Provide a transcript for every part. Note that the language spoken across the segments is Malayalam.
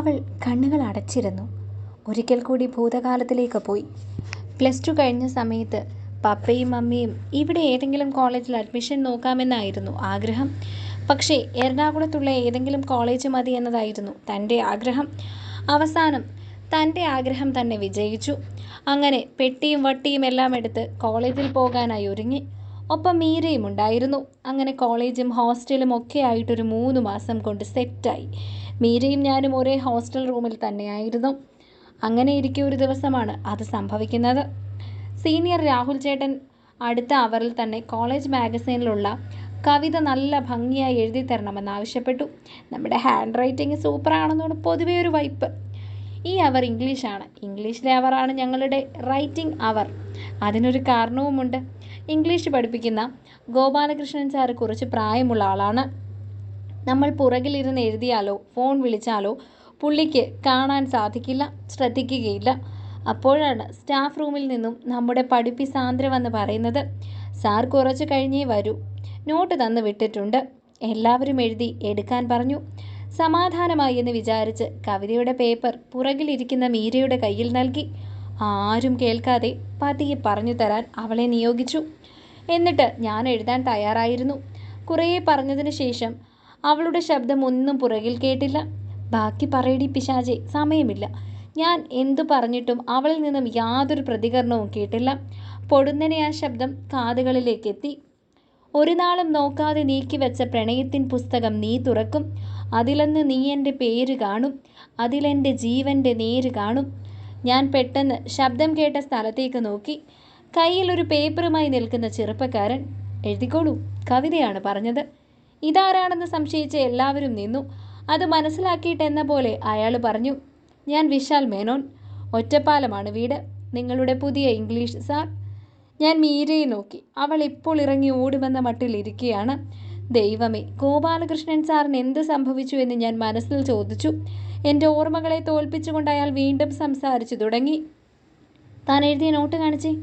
അവൾ കണ്ണുകൾ അടച്ചിരുന്നു. ഒരിക്കൽ കൂടി ഭൂതകാലത്തിലേക്ക് പോയി. പ്ലസ് ടു കഴിഞ്ഞ സമയത്ത് പപ്പയും അമ്മയും ഇവിടെ ഏതെങ്കിലും കോളേജിൽ അഡ്മിഷൻ നോക്കാമെന്നായിരുന്നു ആഗ്രഹം. പക്ഷേ എറണാകുളത്തുള്ള ഏതെങ്കിലും കോളേജ് മതി എന്നതായിരുന്നു തന്റെ ആഗ്രഹം. അവസാനം തന്റെ ആഗ്രഹം തന്നെ വിജയിച്ചു. അങ്ങനെ പെട്ടിയും വട്ടിയും എല്ലാം എടുത്ത് കോളേജിൽ പോകാനായി ഒരുങ്ങി. ഒപ്പം മീരയും ഉണ്ടായിരുന്നു. അങ്ങനെ കോളേജും ഹോസ്റ്റലും ഒക്കെ ആയിട്ടൊരു മൂന്ന് മാസം കൊണ്ട് സെറ്റായി. മീരയും ഞാനും ഒരേ ഹോസ്റ്റൽ റൂമിൽ തന്നെയായിരുന്നു. അങ്ങനെ ഇരിക്കെ ഒരു ദിവസമാണ് അത് സംഭവിക്കുന്നത്. സീനിയർ രാഹുൽ ചേട്ടൻ അടുത്ത അവറിൽ തന്നെ കോളേജ് മാഗസീനിലുള്ള കവിത നല്ല ഭംഗിയായി എഴുതി തരണമെന്ന് ആവശ്യപ്പെട്ടു. നമ്മുടെ ഹാൻഡ് റൈറ്റിംഗ് സൂപ്പറാണെന്നാണ് പൊതുവേ ഒരു വൈപ്പ്. ഈ അവർ ഇംഗ്ലീഷാണ്. ഇംഗ്ലീഷിലെ അവറാണ് ഞങ്ങളുടെ റൈറ്റിംഗ് അവർ. അതിനൊരു കാരണവുമുണ്ട്. ഇംഗ്ലീഷ് പഠിപ്പിക്കുന്ന ഗോപാലകൃഷ്ണൻ സാർ കുറച്ച് പ്രായമുള്ള ആളാണ്. നമ്മൾ പുറകിലിരുന്ന് എഴുതിയാലോ ഫോൺ വിളിച്ചാലോ പുള്ളിക്ക് കാണാൻ സാധിക്കില്ല ശ്രദ്ധിക്കുകയില്ല. അപ്പോഴാണ് സ്റ്റാഫ് റൂമിൽ നിന്നും നമ്മുടെ പഠിപ്പി സാന്ദ്ര വന്ന് പറയുന്നത് സാർ കുറച്ച് കഴിഞ്ഞേ വരൂ. നോട്ട് തന്ന് വിട്ടിട്ടുണ്ട്. എല്ലാവരും എഴുതി എടുക്കാൻ പറഞ്ഞു. സമാധാനമായി എന്ന് വിചാരിച്ച് കവിതയുടെ പേപ്പർ പുറകിലിരിക്കുന്ന മീരയുടെ കയ്യിൽ നൽകി. ആരും കേൾക്കാതെ പതിയെ പറഞ്ഞു തരാൻ അവളെ നിയോഗിച്ചു. എന്നിട്ട് ഞാൻ എഴുതാൻ തയ്യാറായിരുന്നു. കുറേ പറഞ്ഞതിന് ശേഷം അവളുടെ ശബ്ദം ഒന്നും പുറകിൽ കേട്ടില്ല. ബാക്കി പറയടി പിശാചെ സമയമില്ല. ഞാൻ എന്തു പറഞ്ഞിട്ടും അവളിൽ നിന്നും യാതൊരു പ്രതികരണവും കേട്ടില്ല. പൊടുന്നനെ ആ ശബ്ദം കാതുകളിലേക്ക് എത്തി ഒരു നാളും നോക്കാതെ നീക്കിവെച്ച പ്രണയത്തിൻ പുസ്തകം നീ തുറക്കും. അതിലൊന്ന് നീ എന്റെ പേര് കാണും. അതിലെന്റെ ജീവന്റെ നേര് കാണും. ഞാൻ പെട്ടെന്ന് ശബ്ദം കേട്ട സ്ഥലത്തേക്ക് നോക്കി. കയ്യിൽ ഒരു പേപ്പറുമായി നിൽക്കുന്ന ചെറുപ്പക്കാരൻ എഴുതിക്കോളൂ കവിതയാണ് പറഞ്ഞത്. ഇതാരാണെന്ന് സംശയിച്ച എല്ലാവരും നിന്നു. അത് മനസ്സിലാക്കിയിട്ടെന്ന പോലെ അയാൾ പറഞ്ഞു ഞാൻ വിശാൽ മേനോൻ. ഒറ്റപ്പാലമാണ് വീട്. നിങ്ങളുടെ പുതിയ ഇംഗ്ലീഷ് സാർ. ഞാൻ മീരയെ നോക്കി. അവൾ ഇപ്പോൾ ഇറങ്ങി ഓടുമെന്ന മട്ടിൽ ഇരിക്കുകയാണ് ദൈവമേ ഗോപാലകൃഷ്ണൻ സാറിന് എന്ത് സംഭവിച്ചു എന്ന് ഞാൻ മനസ്സിൽ ചോദിച്ചു. എന്റെ ഓർമ്മകളെ തോൽപ്പിച്ചുകൊണ്ട് അയാൾ വീണ്ടും സംസാരിച്ചു തുടങ്ങി. താൻ എഴുതിയ നോട്ട് കാണിച്ചേ.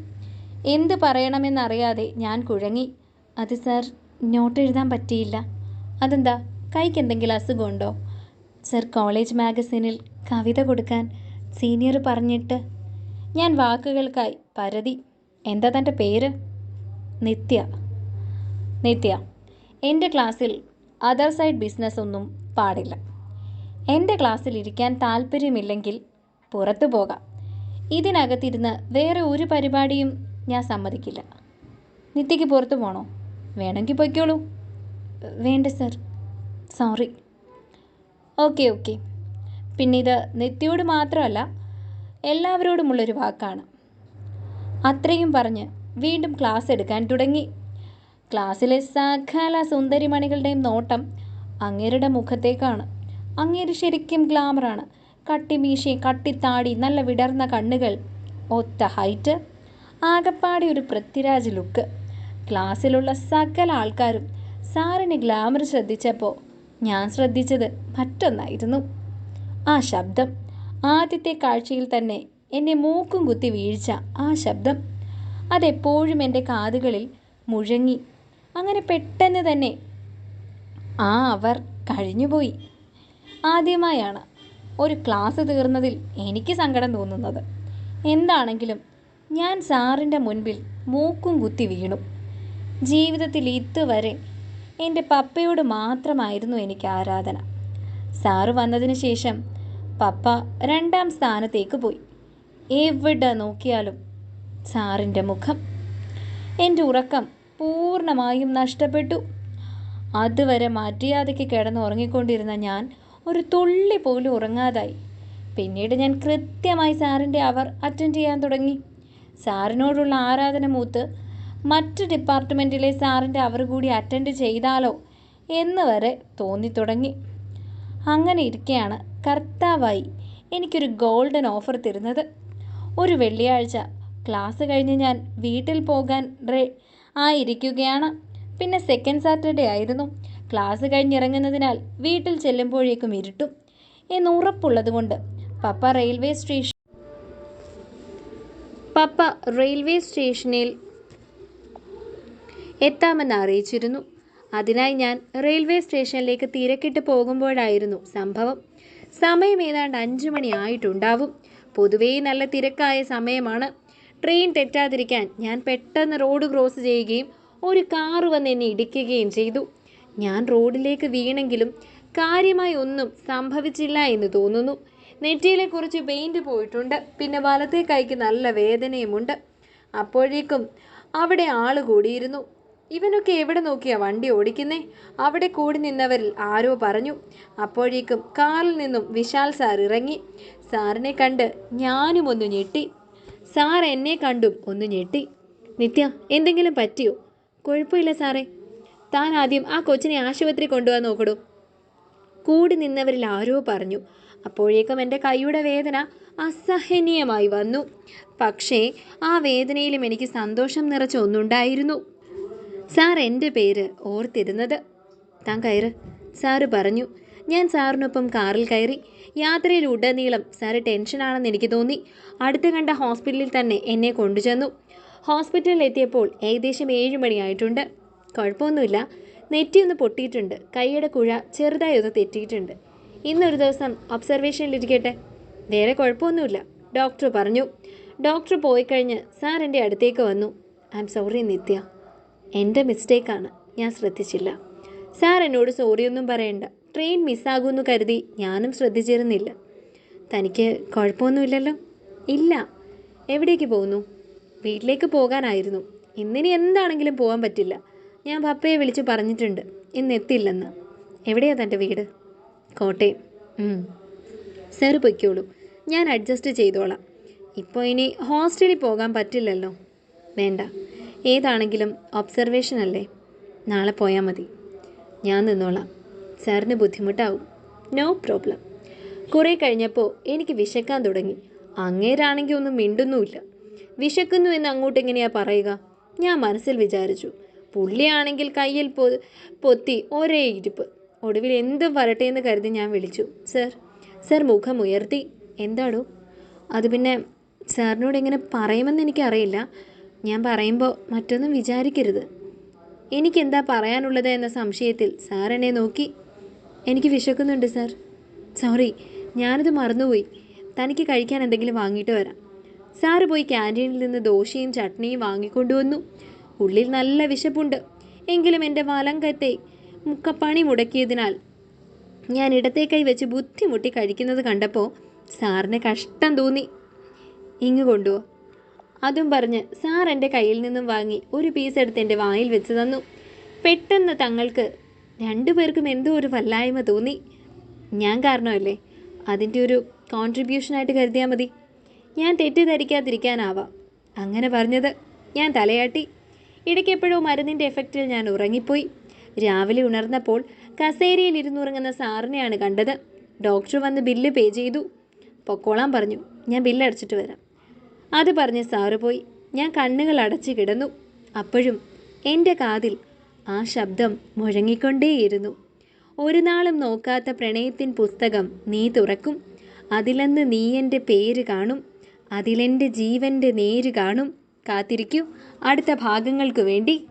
എന്ത് പറയണമെന്നറിയാതെ ഞാൻ കുഴങ്ങി. അത് സാർ നോട്ട് എഴുതാൻ പറ്റിയില്ല. അതെന്താ? കൈക്ക് എന്തെങ്കിലും അസുഖമുണ്ടോ? സർ കോളേജ് മാഗസിനിൽ കവിത കൊടുക്കാൻ സീനിയർ പറഞ്ഞിട്ട് ഞാൻ വാക്കുകൾക്കായി പരതി. എന്താ തന്റെ പേര്? നിത്യ. നിത്യ എന്റെ ക്ലാസ്സിൽ അതർ സൈഡ് ബിസിനസ് ഒന്നും പാടില്ല. എന്റെ ക്ലാസ്സിൽ ഇരിക്കാൻ താല്പര്യമില്ലെങ്കിൽ പുറത്തു പോകാം. ഇതിനകത്തിരുന്ന് വേറെ ഒരു പരിപാടിയും ഞാൻ സമ്മതിക്കില്ല. നിത്യയ്ക്ക് പുറത്തു പോകണോ വേണമെങ്കിൽ പൊയ്ക്കോളൂ. വേണ്ട സർ. സോറി. Okay okay. പിന്നെ ഇത് നിത്യയോട് മാത്രമല്ല എല്ലാവരോടുമുള്ളൊരു വാക്കാണ്. അത്രയും പറഞ്ഞ് വീണ്ടും ക്ലാസ് എടുക്കാൻ തുടങ്ങി. ക്ലാസ്സിലെ സകല സുന്ദരിമണികളുടെയും നോട്ടം അങ്ങേരുടെ മുഖത്തേക്കാണ്. അങ്ങേര് ശരിക്കും ഗ്ലാമറാണ്. കട്ടിമീശി കട്ടിത്താടി നല്ല വിടർന്ന കണ്ണുകൾ ഒത്ത ഹൈറ്റ് ആകപ്പാടെ ഒരു പൃഥ്വിരാജ് ലുക്ക്. ക്ലാസ്സിലുള്ള സകല ആൾക്കാരും സാറിന് ഗ്ലാമർ ശ്രദ്ധിച്ചപ്പോൾ ഞാൻ ശ്രദ്ധിച്ചത് മറ്റൊന്നായിരുന്നു. ആ ശബ്ദം ആദ്യത്തെ കാഴ്ചയിൽ തന്നെ എന്നെ മൂക്കും കുത്തി വീഴ്ച ആ ശബ്ദം. അതെപ്പോഴും എന്റെ കാതുകളിൽ മുഴങ്ങി. അങ്ങനെ പെട്ടെന്ന് തന്നെ ആ അവർ കഴിഞ്ഞുപോയി. ആദ്യമായാണ് ഒരു ക്ലാസ് തീർന്നതിൽ എനിക്ക് സങ്കടം തോന്നുന്നത്. എന്താണെങ്കിലും ഞാൻ സാറിന്റെ മുൻപിൽ മൂക്കും കുത്തി വീണു. ജീവിതത്തിൽ ഇതുവരെ എന്റെ പപ്പയോട് മാത്രമായിരുന്നു എനിക്ക് ആരാധന. സാറ് വന്നതിന് ശേഷം പപ്പ രണ്ടാം സ്ഥാനത്തേക്ക് പോയി. എവിടെ നോക്കിയാലും സാറിന്റെ മുഖം എന്റെ ഉറക്കം പൂർണമായും നഷ്ടപ്പെട്ടു. അതുവരെ മര്യാദയ്ക്ക് കിടന്ന് ഉറങ്ങിക്കൊണ്ടിരുന്ന ഞാൻ ഒരു തുള്ളി പോലും ഉറങ്ങാതായി. പിന്നീട് ഞാൻ കൃത്യമായി സാറിന്റെ അവർ അറ്റൻഡ് ചെയ്യാൻ തുടങ്ങി. സാറിനോടുള്ള ആരാധന മൂത്ത് മറ്റ് ഡിപ്പാർട്ട്മെന്റിലെ സാറിന്റെ അവർ കൂടി അറ്റൻഡ് ചെയ്താലോ എന്ന് വരെ തോന്നിത്തുടങ്ങി അങ്ങനെ ഇരിക്കെയാണ് കർത്താവായി എനിക്കൊരു ഗോൾഡൻ ഓഫർ തരുന്നത്. ഒരു വെള്ളിയാഴ്ച ക്ലാസ് കഴിഞ്ഞ് ഞാൻ വീട്ടിൽ പോകാൻ റേ ആയിരിക്കുകയാണ്. പിന്നെ സെക്കൻഡ് സാറ്റർഡേ ആയിരുന്നു. ക്ലാസ് കഴിഞ്ഞിറങ്ങുന്നതിനാൽ വീട്ടിൽ ചെല്ലുമ്പോഴേക്കും ഇരുട്ടും എന്ന് ഉറപ്പുള്ളതുകൊണ്ട് പപ്പ റെയിൽവേ സ്റ്റേഷൻ പപ്പ റെയിൽവേ സ്റ്റേഷനിൽ എത്താമെന്ന് അറിയിച്ചിരുന്നു. അതിനായി ഞാൻ റെയിൽവേ സ്റ്റേഷനിലേക്ക് തിരക്കിട്ട് പോകുമ്പോഴായിരുന്നു സംഭവം. സമയം ഏതാണ്ട് അഞ്ചു മണി ആയിട്ടുണ്ടാവും. പൊതുവേ നല്ല തിരക്കായ സമയമാണ്. ട്രെയിൻ തെറ്റാതിരിക്കാൻ ഞാൻ പെട്ടെന്ന് റോഡ് ക്രോസ് ചെയ്യുകയും ഒരു കാറ് വന്ന് എന്നെ ഇടിക്കുകയും ചെയ്തു. ഞാൻ റോഡിലേക്ക് വീണെങ്കിലും കാര്യമായി ഒന്നും സംഭവിച്ചില്ല എന്ന് തോന്നുന്നു. നെറ്റിയിലെ കുറച്ച് പെയിന്റ് പോയിട്ടുണ്ട്. പിന്നെ വലത്തെ കൈക്ക് നല്ല വേദനയുമുണ്ട്. അപ്പോഴേക്കും അവിടെ ആൾ കൂടിയിരുന്നു. ഇവനൊക്കെ എവിടെ നോക്കിയാ വണ്ടി ഓടിക്കുന്നേ? അവിടെ കൂടി നിന്നവരിൽ ആരോ പറഞ്ഞു. അപ്പോഴേക്കും കാറിൽ നിന്നും വിശാൽ സാർ ഇറങ്ങി. സാറിനെ കണ്ട് ഞാനും ഒന്ന് ഞെട്ടി. സാർ എന്നെ കണ്ടും ഒന്ന് ഞെട്ടി. നിത്യ എന്തെങ്കിലും പറ്റിയോ? കുഴപ്പമില്ല സാറേ. താൻ ആദ്യം ആ കൊച്ചിനെ ആശുപത്രി കൊണ്ടുപോകാൻ നോക്കടൂ. കൂടി നിന്നവരിൽ ആരോ പറഞ്ഞു. അപ്പോഴേക്കും എന്റെ കൈയുടെ വേദന അസഹനീയമായി വന്നു. പക്ഷേ ആ വേദനയിലും എനിക്ക് സന്തോഷം നിറച്ച ഒന്നുണ്ടായിരുന്നു. സാർ എന്റെ പേര് ഓർത്തിരുന്നത്. താൻ കയറ്. സാറ് പറഞ്ഞു. ഞാൻ സാറിനൊപ്പം കാറിൽ കയറി. യാത്രയിൽ ഉടനീളം സാറ് ടെൻഷനാണെന്ന് എനിക്ക് തോന്നി. അടുത്ത് കണ്ട ഹോസ്പിറ്റലിൽ തന്നെ എന്നെ കൊണ്ടുചെന്നു. ഹോസ്പിറ്റലിൽ എത്തിയപ്പോൾ ഏകദേശം ഏഴ് മണിയായിട്ടുണ്ട്. കുഴപ്പമൊന്നുമില്ല. നെറ്റിയൊന്ന് പൊട്ടിയിട്ടുണ്ട്. കൈയുടെ കുഴ ചെറുതായി ഒന്ന് തെറ്റിയിട്ടുണ്ട്. ഇന്നൊരു ദിവസം ഒബ്സർവേഷനിലിരിക്കട്ടെ. വേറെ കുഴപ്പമൊന്നുമില്ല. ഡോക്ടർ പറഞ്ഞു. ഡോക്ടർ പോയി കഴിഞ്ഞ് സാർ എന്റെ അടുത്തേക്ക് വന്നു. I'm sorry Nithya. എന്റെ മിസ്റ്റേക്കാണ്. ഞാൻ ശ്രദ്ധിച്ചില്ല. സാർ എന്നോട് സോറിയൊന്നും പറയണ്ട. ട്രെയിൻ മിസ്സാകുമെന്ന് കരുതി ഞാനും ശ്രദ്ധിച്ചിരുന്നില്ല. തനിക്ക് കുഴപ്പമൊന്നുമില്ലല്ലോ? ഇല്ല. എവിടേക്ക് പോകുന്നു? വീട്ടിലേക്ക് പോകാനായിരുന്നു. ഇന്നിനി എന്താണെങ്കിലും പോകാൻ പറ്റില്ല. ഞാൻ പപ്പയെ വിളിച്ച് പറഞ്ഞിട്ടുണ്ട്. ഇന്ന് എത്തില്ലെന്ന്. എവിടെയാ തന്റെ വീട്? കോട്ടയം. സാർ പൊയ്ക്കോളൂ. ഞാൻ അഡ്ജസ്റ്റ് ചെയ്തോളാം. ഇപ്പോൾ ഇനി ഹോസ്റ്റലിൽ പോകാൻ പറ്റില്ലല്ലോ? വേണ്ട. ഏതാണെങ്കിലും ഒബ്സർവേഷൻ അല്ലേ? നാളെ പോയാൽ മതി. ഞാൻ നിന്നോളാം. സാറിന് ബുദ്ധിമുട്ടാവും. നോ പ്രോബ്ലം കുറേ കഴിഞ്ഞപ്പോൾ എനിക്ക് വിശക്കാൻ തുടങ്ങി. അങ്ങേരാണെങ്കിൽ ഒന്നും മിണ്ടുന്നുമില്ല. വിശക്കുന്നു എന്ന് അങ്ങോട്ട് എങ്ങനെയാ പറയുക? ഞാൻ മനസ്സിൽ വിചാരിച്ചു. പുള്ളിയാണെങ്കിൽ കയ്യിൽ പൊ പൊത്തി ഒരേ ഇരിപ്പ്. ഒടുവിൽ എന്തും വരട്ടെ എന്ന് കരുതി ഞാൻ വിളിച്ചു. സർ സർ മുഖം ഉയർത്തി എന്താടോ? അത് പിന്നെ സാറിനോട് എങ്ങനെ പറയുമെന്ന് എനിക്കറിയില്ല. ഞാൻ പറയുമ്പോൾ മറ്റൊന്നും വിചാരിക്കരുത്. എനിക്കെന്താ പറയാനുള്ളത് എന്ന സംശയത്തിൽ സാർ എന്നെ നോക്കി. എനിക്ക് വിശക്കുന്നുണ്ട് സാർ. സോറി ഞാനത് മറന്നുപോയി. തനിക്ക് കഴിക്കാൻ എന്തെങ്കിലും വാങ്ങിയിട്ട് വരാം. സാറ് പോയി ക്യാന്റീനിൽ നിന്ന് ദോശയും ചട്നിയും വാങ്ങിക്കൊണ്ടുവന്നു. ഉള്ളിൽ നല്ല വിശപ്പുണ്ട്. എങ്കിലും എന്റെ വലം കത്തെ മുക്കപ്പണി മുടക്കിയതിനാൽ ഞാൻ ഇടത്തെ കൈ വെച്ച് ബുദ്ധിമുട്ടി കഴിക്കുന്നത് കണ്ടപ്പോൾ സാറിന് കഷ്ടം തോന്നി. ഇങ്ങ് കൊണ്ടുപോ. അതും പറഞ്ഞ് സാർ എന്റെ കയ്യിൽ നിന്നും വാങ്ങി ഒരു പീസ് എടുത്ത് എന്റെ വായിൽ വെച്ച് തന്നു. പെട്ടെന്ന് തങ്ങൾക്ക് രണ്ടുപേർക്കും എന്തോ ഒരു വല്ലായ്മ തോന്നി. ഞാൻ കാരണമല്ലേ? അതിന്റെ ഒരു കോൺട്രിബ്യൂഷനായിട്ട് കരുതിയാൽ മതി. ഞാൻ തെറ്റിദ്ധരിക്കാതിരിക്കാനാവാം. അങ്ങനെ പറഞ്ഞത് ഞാൻ തലയാട്ടി. ഇടയ്ക്കെപ്പോഴോ മരുന്നിന്റെ എഫക്റ്റിൽ ഞാൻ ഉറങ്ങിപ്പോയി. രാവിലെ ഉണർന്നപ്പോൾ കസേരയിൽ ഇരുന്നുറങ്ങുന്ന സാറിനെയാണ് കണ്ടത്. ഡോക്ടർ വന്ന് ബില്ല് പേ ചെയ്തു. പൊക്കോളാൻ പറഞ്ഞു. ഞാൻ ബില്ല് അടച്ചിട്ട് വരാം. അത് പറഞ്ഞ് സാറ് പോയി. ഞാൻ കണ്ണുകൾ അടച്ചു കിടന്നു. അപ്പോഴും എന്റെ കാതിൽ ആ ശബ്ദം മുഴങ്ങിക്കൊണ്ടേയിരുന്നു. ഒരു നാളും നോക്കാത്ത പ്രണയത്തിൻ പുസ്തകം നീ തുറക്കും. അതിലെന്ന് നീ എന്റെ പേര് കാണും. അതിലെന്റെ ജീവന്റെ നേര് കാണും. കാത്തിരിക്കൂ. അടുത്ത ഭാഗങ്ങൾക്ക് വേണ്ടി.